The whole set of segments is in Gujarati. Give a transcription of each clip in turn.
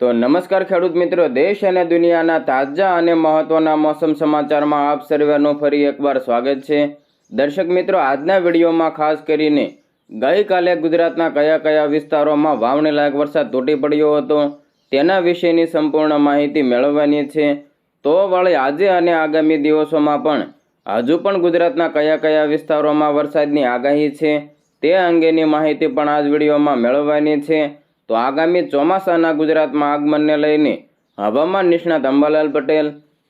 તો નમસ્કાર ખેડૂત મિત્રો, દેશ અને દુનિયાના તાજા અને મહત્વના મોસમ સમાચારમાં આપ સર્વેનું ફરી એકવાર સ્વાગત છે. દર્શક મિત્રો, આજના વિડીયોમાં ખાસ કરીને ગઈકાલે ગુજરાતના કયા કયા વિસ્તારોમાં વાવણી લાયક વરસાદ તૂટી પડ્યો હતો તેના વિશેની સંપૂર્ણ માહિતી મેળવવાની છે. તો વળી આજે અને આગામી દિવસોમાં પણ હજુ પણ ગુજરાતના કયા કયા વિસ્તારોમાં વરસાદની આગાહી છે તે અંગેની માહિતી પણ આ જ વિડીયોમાં મેળવવાની છે. તો આગામી ચોમાસાના ગુજરાતમાં આગમનને લઈને હવામાન નિષ્ણાત અંબાલાલ પટેલ,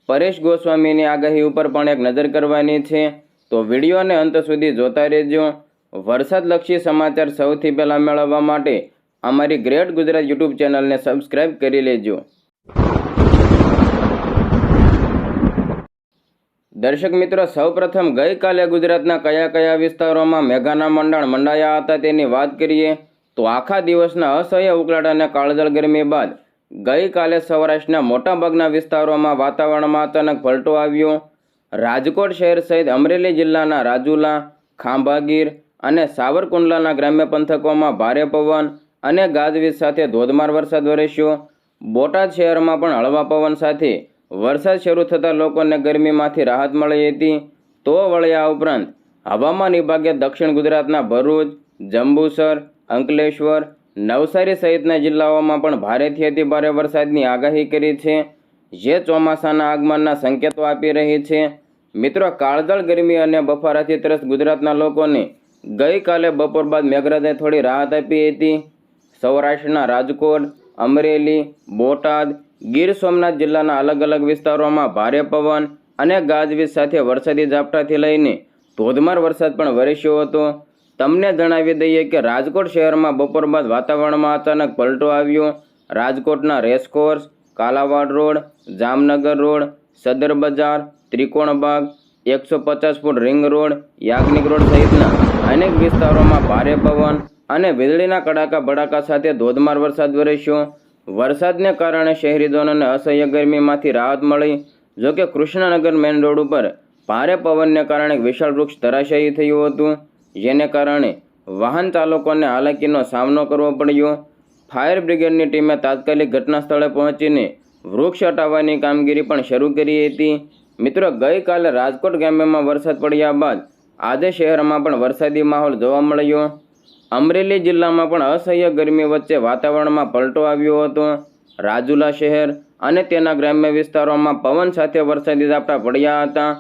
પરેશ ગોસ્વામીની આગાહી ઉપર પણ એક નજર કરવાની છે. તો વિડીયોને અંત સુધી જોતા રહેજો. વરસાદલક્ષી સમાચાર સૌથી પહેલાં મેળવવા માટે અમારી ગ્રેટ ગુજરાત યુટ્યુબ ચેનલને સબસ્ક્રાઇબ કરી લેજો. દર્શક મિત્રો, સૌપ્રથમ ગઈકાલે ગુજરાતના કયા કયા વિસ્તારોમાં મેઘાના મંડાણ મંડાયા હતા તેની વાત કરીએ. તો આખા દિવસના અસહ્ય ઉકળાટ અને કાળઝાળ ગરમી બાદ ગઈકાલે સૌરાષ્ટ્રના મોટાભાગના વિસ્તારોમાં વાતાવરણમાં અચાનક પલટો આવ્યો. રાજકોટ શહેર સહિત અમરેલી જિલ્લાના રાજુલા, ખાંભાગીર અને સાવરકુંડલાના ગ્રામ્ય પંથકોમાં ભારે પવન અને ગાજવીજ સાથે ધોધમાર વરસાદ વરસ્યો. બોટાદ શહેરમાં પણ હળવા પવન સાથે વરસાદ શરૂ થતાં લોકોને ગરમીમાંથી રાહત મળી હતી. તો વળ્યા ઉપરાંત હવામાન વિભાગે દક્ષિણ ગુજરાતના ભરૂચ, જંબુસર અંકલેશ્વર, નવસારી સહિતના જિલ્લાઓમાં પણ ભારેથી અતિ ભારે વરસાદની આગાહી કરી છે, જે ચોમાસાના આગમનના સંકેતો આપી રહી છે. મિત્રો, કાળઝાળ ગરમી અને બફારાથી ત્રસ્ત ગુજરાતના લોકોને ગઈકાલે બપોર બાદ મેઘરાજાએ થોડી રાહત આપી હતી. સૌરાષ્ટ્રના રાજકોટ, અમરેલી, બોટાદ, ગીર સોમનાથ જિલ્લાના અલગ અલગ વિસ્તારોમાં ભારે પવન અને ગાજવીજ સાથે વરસાદી ઝાપટાથી લઈને ધોધમાર વરસાદ પણ વરસ્યો હતો. તમને જણાવી દઈએ કે રાજકોટ શહેરમાં બપોર બાદ વાતાવરણમાં અચાનક પલટો આવ્યો. રાજકોટના racecourse Kalawad road, Jamnagar road, Sadar Bazaar Trikonbaug એકસો પચાસ foot ring road, Yagnik road સહિતના અનેક વિસ્તારોમાં ભારે પવન અને વીજળીના કડાકા ભડાકા સાથે ધોધમાર વરસાદ વરસ્યો. વરસાદને કારણે શહેરીજનોને અસહ્ય ગરમીમાંથી રાહત મળી. જોકે કૃષ્ણનગર મેઇન રોડ ઉપર ભારે પવનને કારણે વિશાળ વૃક્ષ ધરાશાયી થયું હતું. જેને કારણે વાહન ચાલકોને હાલાકીનો સામનો કરવો પડ્યો. ફાયર બ્રિગેડની ટીમે તાત્કાલિક ઘટના સ્થળે પહોંચીને વૃક્ષ હટાવવાની કામગીરી પણ શરૂ કરી હતી. મિત્રો, ગઈકાલે રાજકોટ ગામ્યમાં વરસાદ પડ્યા બાદ આજે શહેરમાં પણ વરસાદી માહોલ જોવા મળ્યો. અમરેલી જિલ્લામાં પણ અસહ્ય ગરમી વચ્ચે વાતાવરણમાં પલટો આવ્યો હતો. રાજુલા શહેર અને તેના ગ્રામ્ય વિસ્તારોમાં પવન સાથે વરસાદી ઝાપટા પડ્યા હતા.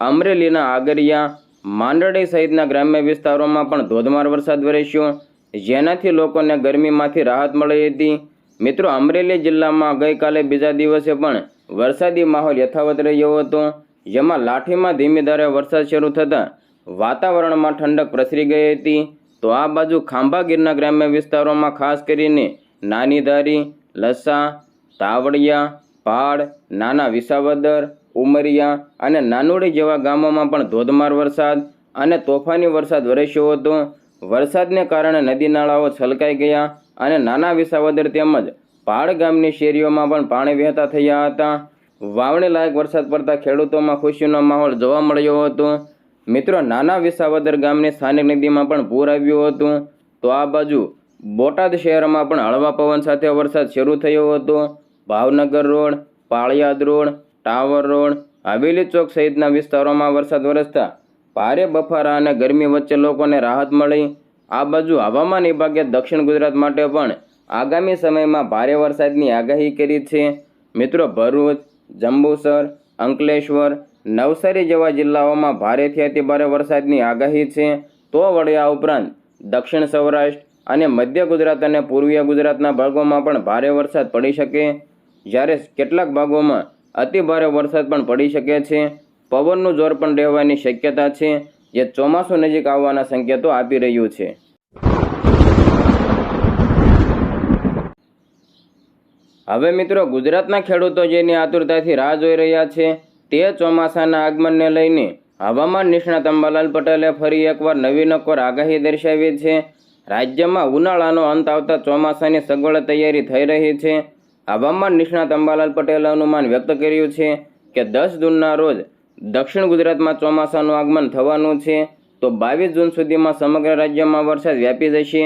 અમરેલીના આગરિયા માંડળી સહિતના ગ્રામ્ય વિસ્તારોમાં પણ ધોધમાર વરસાદ વરસ્યો. જેનાથી લોકોને ગરમીમાંથી રાહત મળી હતી. મિત્રો, અમરેલી જિલ્લામાં ગઈકાલે બીજા દિવસે પણ વરસાદી માહોલ યથાવત રહ્યો હતો, જેમાં લાઠીમાં ધીમી ધારે વરસાદ શરૂ થતાં વાતાવરણમાં ઠંડક પ્રસરી ગઈ હતી. તો આ બાજુ ખાંભાગીરના ગ્રામ્ય વિસ્તારોમાં ખાસ કરીને નાની ધારી, લસા, તાવડિયા પહાડ નાના વિસાવદર ઉમરિયા અને નાનુડી જેવા ગામોમાં પણ ધોધમાર વરસાદ અને તોફાની વરસાદ વરસ્યો હતો. વરસાદને કારણે નદી નાળાઓ છલકાઈ ગયા અને નાના વિસાવદર તેમજ પાળ ગામની શેરીઓમાં પણ પાણી વહેતા થયા હતા. વાવણી લાયક વરસાદ પડતા ખેડૂતોમાં ખુશીનો માહોલ જોવા મળ્યો હતો. મિત્રો, નાના વિસાવદર ગામની સ્થાનિક નદીમાં પણ પૂર આવ્યું હતું. તો આ બાજુ બોટાદ શહેરમાં પણ હળવા પવન સાથે વરસાદ શરૂ થયો હતો. Bhavnagar road, Paliyad road tower road, Haveli Chowk સહિતના વિસ્તારોમાં વરસાદ વરસતા ભારે બફારા અને ગરમી વચ્ચે લોકોને રાહત મળી. આ બાજુ હવામાન વિભાગે દક્ષિણ ગુજરાત માટે પણ આગામી સમયમાં ભારે વરસાદની આગાહી કરી છે. મિત્રો, ભરૂચ, જંબુસર, અંકલેશ્વર, નવસારી જેવા જિલ્લાઓમાં ભારેથી અતિ ભારે વરસાદની આગાહી છે. તો વડિયા ઉપરાંત દક્ષિણ સૌરાષ્ટ્ર અને મધ્ય ગુજરાત અને પૂર્વીય ગુજરાતના ભાગોમાં પણ ભારે વરસાદ પડી શકે. જ્યારે કેટલાક ભાગોમાં અતિ ભારે વરસાદ પણ પડી શકે છે. પવનનું જોર પણ રહેવાની શક્યતા છે, જે ચોમાસું નજીક આવવાના સંકેતો આપી રહ્યું છે. હવે મિત્રો, ગુજરાતના ખેડૂતો જેની આતુરતાથી રાહ જોઈ રહ્યા છે, તે ચોમાસાના આગમનને લઈને હવામાન નિષ્ણાત અંબાલાલ પટેલે ફરી એકવાર નવી નકોર આગાહી દર્શાવી છે. રાજ્યમાં ઉનાળાનો અંત આવતા ચોમાસાની સગવડ તૈયારી થઈ રહી છે. હવામાન નિષ્ણાત અંબાલાલ પટેલે અનુમાન વ્યક્ત કર્યું છે કે દસ જૂનના રોજ દક્ષિણ ગુજરાતમાં ચોમાસાનું આગમન થવાનું છે તો બાવીસ જૂન સુધીમાં સમગ્ર રાજ્યમાં વરસાદ વ્યાપી જશે.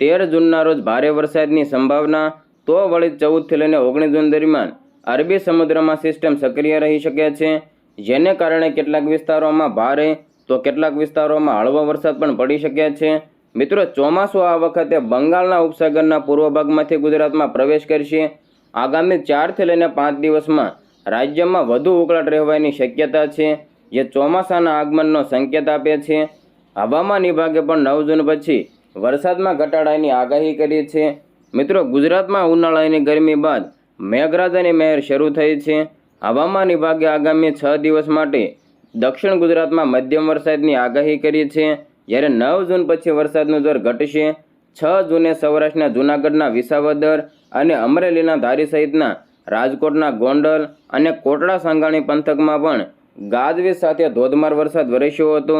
તેર જૂનના રોજ ભારે વરસાદની સંભાવના તો તો વળી ચૌદથી લઈને ઓગણીસ જૂન દરમિયાન અરબી સમુદ્રમાં સિસ્ટમ સક્રિય રહી શકે છે. જેને કારણે કેટલાક વિસ્તારોમાં ભારે, તો કેટલાક વિસ્તારોમાં હળવો વરસાદ પણ પડી શકે છે. મિત્રો, ચોમાસું આ વખતે બંગાળના ઉપસાગરના પૂર્વ ભાગમાંથી ગુજરાતમાં પ્રવેશ કરશે. આગામી ચારથી લઈને પાંચ દિવસમાં રાજ્યમાં વધુ ઉકળાટ રહેવાની શક્યતા છે, જે ચોમાસાના આગમનનો સંકેત આપે છે. હવામાન વિભાગે પણ નવ જૂન પછી વરસાદમાં ઘટાડાની આગાહી કરી છે. મિત્રો, ગુજરાતમાં ઉનાળાની ગરમી બાદ મેઘરાજાની મહેર શરૂ થઈ છે. હવામાન વિભાગે આગામી છ દિવસ માટે દક્ષિણ ગુજરાતમાં મધ્યમ વરસાદની આગાહી કરી છે. જ્યારે નવ જૂન પછી વરસાદનું દર ઘટશે. છ જૂને સૌરાષ્ટ્રના જૂનાગઢના વિસાવદર અને અમરેલીના ધારી સહિતના રાજકોટના ગોંડલ અને કોટડા સાંગાણી પંથકમાં પણ ગાજવીજ સાથે ધોધમાર વરસાદ વરસ્યો હતો.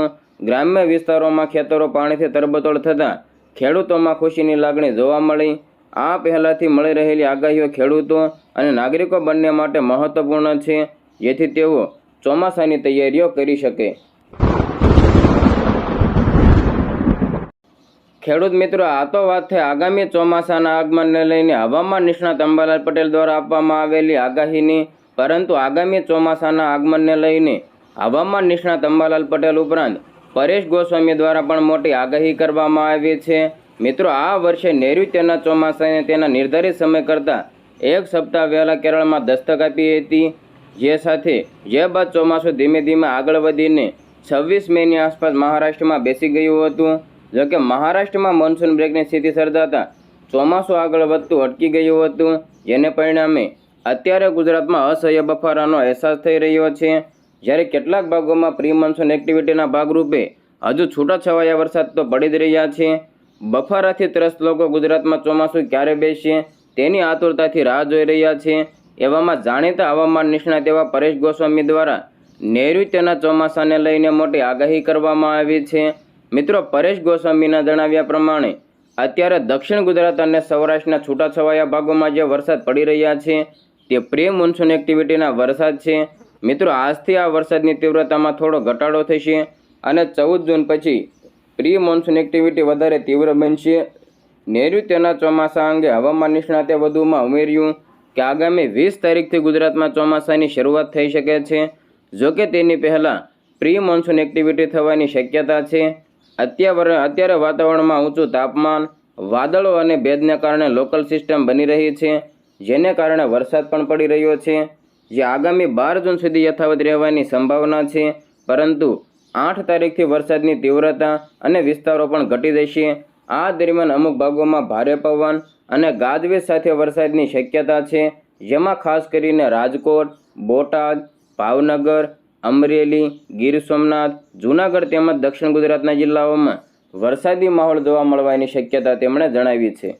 ગ્રામ્ય વિસ્તારોમાં ખેતરો પાણીથી તરબતોડ થતાં ખેડૂતોમાં ખુશીની લાગણી જોવા મળી. આ પહેલાંથી મળી રહેલી આગાહીઓ ખેડૂતો અને નાગરિકો બંને માટે મહત્વપૂર્ણ છે, જેથી તેઓ ચોમાસાની તૈયારીઓ કરી શકે. ખેડૂત મિત્રો, આ તો વાત થઈ આગામી ચોમાસાના આગમનને લઈને હવામાન નિષ્ણાત અંબાલાલ પટેલ દ્વારા આપવામાં આવેલી આગાહીની. પરંતુ આગામી ચોમાસાના આગમનને લઈને હવામાન નિષ્ણાત અંબાલાલ પટેલ ઉપરાંત પરેશ ગોસ્વામી દ્વારા પણ મોટી આગાહી કરવામાં આવી છે. મિત્રો, આ વર્ષે નૈઋત્યના ચોમાસાને તેના નિર્ધારિત સમય કરતાં એક સપ્તાહ વહેલા કેરળમાં દસ્તક આપી હતી. જે સાથે જે બાદ ચોમાસું ધીમે ધીમે આગળ વધીને છવ્વીસ મેની આસપાસ મહારાષ્ટ્રમાં બેસી ગયું હતું. જોકે મહારાષ્ટ્રમાં મોન્સૂન બ્રેકની સ્થિતિ સર્જાતા ચોમાસું આગળ વધતું, અટકી ગયું હતું. જેને પરિણામે અત્યારે ગુજરાતમાં અસહ્ય બફારાનો અહેસાસ થઈ રહ્યો છે. જ્યારે કેટલાક ભાગોમાં પ્રી મોન્સૂન એક્ટિવિટીના ભાગરૂપે હજુ છૂટાછવાયા વરસાદ તો પડી જ રહ્યા છે. બફારાથી ત્રસ્ત લોકો ગુજરાતમાં ચોમાસું ક્યારે બેસશે તેની આતુરતાથી રાહ જોઈ રહ્યા છે. એવામાં જાણીતા હવામાન નિષ્ણાત એવા પરેશ ગોસ્વામી દ્વારા નૈઋત્યના ચોમાસાને લઈને મોટી આગાહી કરવામાં આવી છે. મિત્રો પરેશ ગોસ્વામીના જણાવ્યા પ્રમાણે, અત્યારે દક્ષિણ ગુજરાત અને સૌરાષ્ટ્રના છૂટાછવાયા ભાગોમાં જે વરસાદ પડી રહ્યા છે, તે પ્રી મોન્સૂન એક્ટિવિટીના વરસાદ છે. મિત્રો, આજથી આ વરસાદની તીવ્રતામાં થોડો ઘટાડો થશે અને ચૌદ જૂન પછી પ્રી મોન્સૂન એક્ટિવિટી વધારે તીવ્ર બનશે. નૈઋત્યના ચોમાસા અંગે હવામાન નિષ્ણાતે વધુમાં ઉમેર્યું કે આગામી વીસ તારીખથી ગુજરાતમાં ચોમાસાની શરૂઆત થઈ શકે છે. જોકે તેની પહેલાં પ્રી મોન્સૂન એક્ટિવિટી થવાની શક્યતા છે. અત્યારે અત્યારે વાતાવરણમાં ઊંચું તાપમાન, વાદળો અને ભેજને કારણે લોકલ સિસ્ટમ બની રહી છે, જેને કારણે વરસાદ પણ પડી રહ્યો છે. જે આગામી બાર જૂન સુધી યથાવત રહેવાની સંભાવના છે, પરંતુ આઠ તારીખથી વરસાદની તીવ્રતા અને વિસ્તારો પણ ઘટી જશે. આ દરમિયાન અમુક ભાગોમાં ભારે પવન અને ગાજવીજ સાથે વરસાદની શક્યતા છે, જેમાં ખાસ કરીને રાજકોટ, બોટાદ, ભાવનગર અમરેલી, ગીર સોમનાથ, જૂનાગઢ તેમજ દક્ષિણ ગુજરાતના જિલ્લાઓમાં વરસાદી માહોલ જોવા મળવાની શક્યતા તેમણે જણાવી છે.